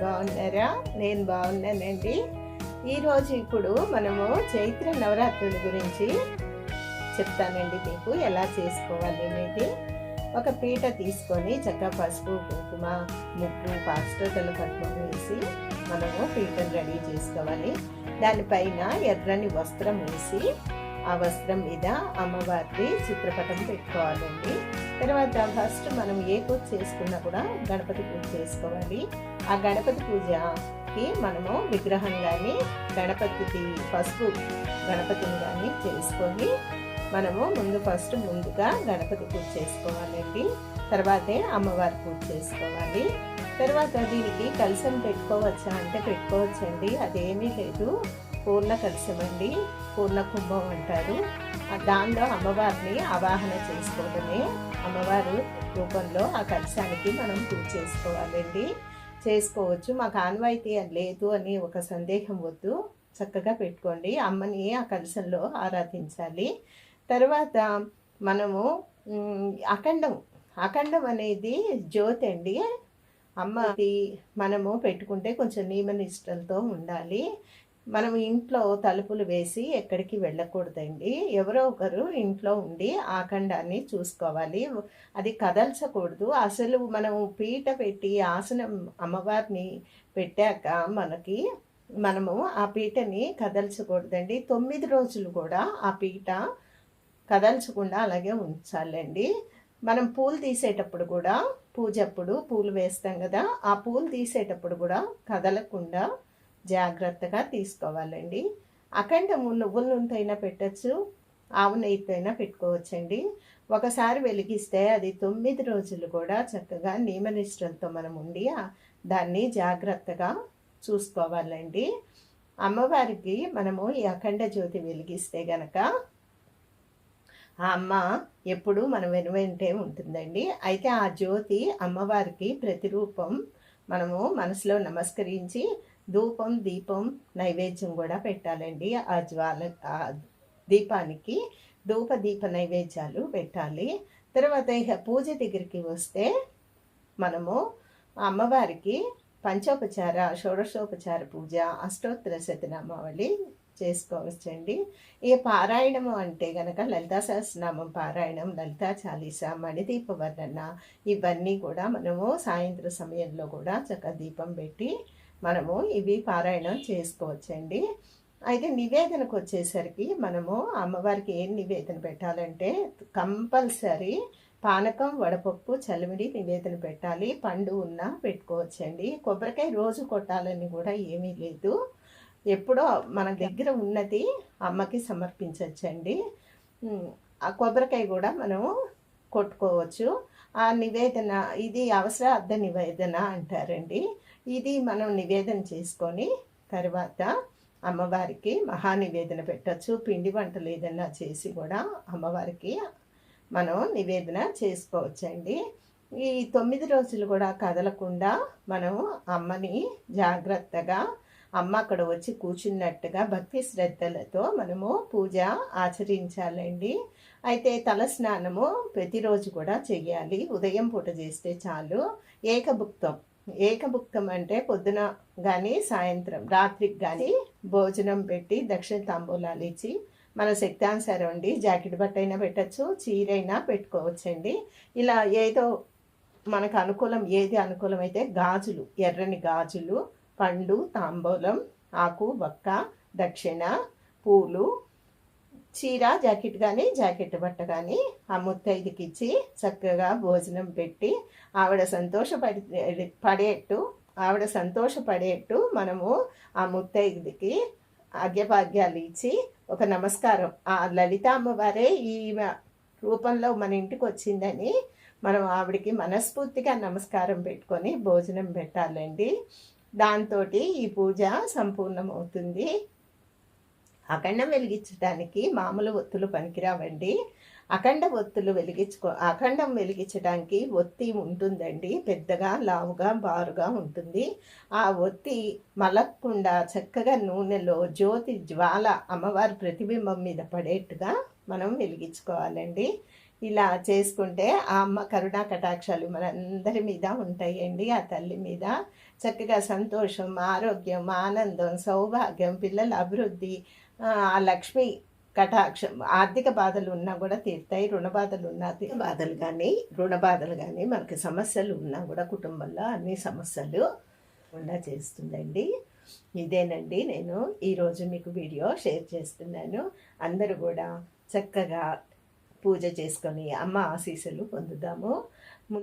బాగున్నారా? నేను బాగున్నానండి. ఈరోజు ఇప్పుడు మనము చైత్ర నవరాత్రుల గురించి చెప్తానండి మీకు. ఎలా చేసుకోవాలి అనేది. ఒక పీట తీసుకొని చక్కగా పసుపు కుంకుమ ముగ్గు పాస్టోతల పద్మం వేసి మనము పీటను రెడీ చేసుకోవాలి. దానిపైన ఎర్రని వస్త్రం వేసి ఆ వస్త్రం మీద అమ్మవారి చిత్రపటం పెట్టుకోవాలండి. తర్వాత ఫస్ట్ మనం ఏ పూజ చేసుకున్నా కూడా గణపతి పూజ చేసుకోవాలి. ఆ గణపతి పూజకి మనము విగ్రహం కానీ గణపతికి పసుపు గణపతిని కానీ చేసుకొని మనము ముందు ఫస్ట్ ముందుగా గణపతి పూజ చేసుకోవాలండి. తర్వాతే అమ్మవారి పూజ చేసుకోవాలి. తర్వాత దీనికి కలసం పెట్టుకోవచ్చా అంటే పెట్టుకోవచ్చండి. అదేమీ లేదు. పూర్ణ కలసం అండి. పూర్ణ కుంభం అంటారు. దానిలో అమ్మవారిని అవాహన చేసుకోవడమే. అమ్మవారు రూపంలో ఆ కలశానికి మనం పూజ చేసుకోవాలండి. చేసుకోవచ్చు. మాకు ఆన్వాయితీ అని లేదు అని ఒక సందేహం వద్దు. చక్కగా పెట్టుకోండి. అమ్మని ఆ కలశంలో ఆరాధించాలి. తర్వాత మనము అఖండం. అఖండం అనేది జ్యోతి అండి. అమ్మది మనము పెట్టుకుంటే కొంచెం నియమ నిష్టలతో ఉండాలి. మనం ఇంట్లో తలుపులు వేసి ఎక్కడికి వెళ్ళకూడదండి. ఎవరో ఒకరు ఇంట్లో ఉండి ఆఖండాన్ని చూసుకోవాలి. అది కదల్చకూడదు. అసలు మనం పీట పెట్టి ఆసనం అమ్మవారిని పెట్టాక మనకి మనము ఆ పీటని కదల్చకూడదండి. తొమ్మిది రోజులు కూడా ఆ పీట కదల్చకుండా అలాగే ఉంచాలండి. మనం పూలు తీసేటప్పుడు కూడా పూజప్పుడు పూలు వేస్తాం కదా ఆ పూలు తీసేటప్పుడు కూడా కదలకుండా జాగ్రత్తగా తీసుకోవాలండి. అఖండ నువ్వుల నూనెతైనా అయినా పెట్టచ్చు ఆవు నెయ్యితో అయినా పెట్టుకోవచ్చండి. ఒకసారి వెలిగిస్తే అది తొమ్మిది రోజులు కూడా చక్కగా నియమనిష్టలతో మనం ఉండి దాన్ని జాగ్రత్తగా చూసుకోవాలండి. అమ్మవారికి మనము ఈ అఖండ జ్యోతి వెలిగిస్తే గనక ఆ అమ్మ ఎప్పుడు మనం వెనువెంటే ఉంటుందండి. అయితే ఆ జ్యోతి అమ్మవారికి ప్రతిరూపం మనము మనసులో నమస్కరించి ధూపం దీపం నైవేద్యం కూడా పెట్టాలండి. ఆ జ్వాల దీపానికి ధూప దీప నైవేద్యాలు పెట్టాలి. తర్వాత ఇక పూజ దగ్గరికి వస్తే మనము అమ్మవారికి పంచోపచార షోడశోపచార పూజ అష్టోత్తర శతనామావళి చేసుకోవచ్చండి. ఈ పారాయణము అంటే గనక లలితా సహస్రనామం పారాయణం లలితా చాలీస మణిదీప వర్ణన ఇవన్నీ కూడా మనము సాయంత్రం సమయంలో కూడా చక్క దీపం పెట్టి మనము ఇవి పారాయణం చేసుకోవచ్చండి. అయితే నివేదనకు వచ్చేసరికి మనము అమ్మవారికి ఏం నివేదన పెట్టాలంటే కంపల్సరీ పానకం వడపప్పు చలిమిడి నివేదన పెట్టాలి. పండు ఉన్నా పెట్టుకోవచ్చండి. కొబ్బరికాయ రోజు కొట్టాలని కూడా ఏమీ లేదు. ఎప్పుడో మన దగ్గర ఉన్నది అమ్మకి సమర్పించవచ్చండి ఆ కొబ్బరికాయ కూడా మనము కొట్టుకోవచ్చు. ఆ నివేదన ఇది అవసరార్థ నివేదన అంటారండి. ఇది మనం నివేదన చేసుకొని తర్వాత అమ్మవారికి మహానివేదన పెట్టచ్చు. పిండి వంటలు ఏదైనా చేసి కూడా అమ్మవారికి మనం నివేదన చేసుకోవచ్చండి. ఈ తొమ్మిది రోజులు కూడా కదలకుండా మనం అమ్మని జాగ్రత్తగా అమ్మ అక్కడ వచ్చి కూర్చున్నట్టుగా భక్తి శ్రద్ధలతో మనము పూజ ఆచరించాలండి. అయితే తల స్నానము ప్రతిరోజు కూడా చేయాలి ఉదయం పూట చేస్తే చాలు. ఏకభుక్తం. ఏకభుక్తం అంటే పొద్దున కానీ సాయంత్రం రాత్రికి కానీ భోజనం పెట్టి దక్షిణ తాంబూలాలు ఇచ్చి మన శక్తానుసారం అండి జాకెట్ బట్ట అయినా పెట్టచ్చు చీరైనా పెట్టుకోవచ్చండి. ఇలా ఏదో మనకు అనుకూలం ఏది అనుకూలం అయితే గాజులు ఎర్రని గాజులు పండు తాంబూలం ఆకు బక్క దక్షిణ పూలు చీర జాకెట్ కానీ జాకెట్ బట్ట కానీ ఆ ముత్తైదుకి ఇచ్చి చక్కగా భోజనం పెట్టి ఆవిడ సంతోషపడి పడేట్టు ఆవిడ సంతోషపడేట్టు మనము ఆ ముత్తైదుకి అగ్యభాగ్యాలు ఇచ్చి ఒక నమస్కారం. ఆ లలిత అమ్మవారే ఈ రూపంలో మన ఇంటికి వచ్చిందని మనం ఆవిడికి మనస్ఫూర్తిగా నమస్కారం పెట్టుకొని భోజనం పెట్టాలండి. దాంతో ఈ పూజ సంపూర్ణమవుతుంది. అఖండం వెలిగించడానికి మామూలు ఒత్తులు పనికిరావండి. అఖండ ఒత్తులు వెలిగించుకో అఖండం వెలిగించడానికి ఒత్తి ఉంటుందండి. పెద్దగా లావుగా బారుగా ఉంటుంది. ఆ ఒత్తి మలక్కుండా చక్కగా నూనెలో జ్యోతి జ్వాల అమ్మవారి ప్రతిబింబం మీద పడేట్టుగా మనం వెలిగించుకోవాలండి. ఇలా చేసుకుంటే ఆ అమ్మ కరుణా కటాక్షాలు మనందరి మీద ఉంటాయండి. ఆ తల్లి మీద చక్కగా సంతోషం ఆరోగ్యం ఆనందం సౌభాగ్యం పిల్లల అభివృద్ధి ఆ లక్ష్మి కటాక్షం ఆర్థిక బాధలు ఉన్నా కూడా తీరుతాయి రుణ బాధలు ఉన్నా బాధలు కానీ రుణ బాధలు కానీ మనకి సమస్యలు ఉన్నా కూడా కుటుంబంలో అన్ని సమస్యలు ఉండా చేస్తుందండి. ఇదేనండి నేను ఈరోజు మీకు వీడియో షేర్ చేస్తున్నాను. అందరూ కూడా చక్కగా పూజ చేసుకొని అమ్మ ఆశీస్సులు పొందుదాము.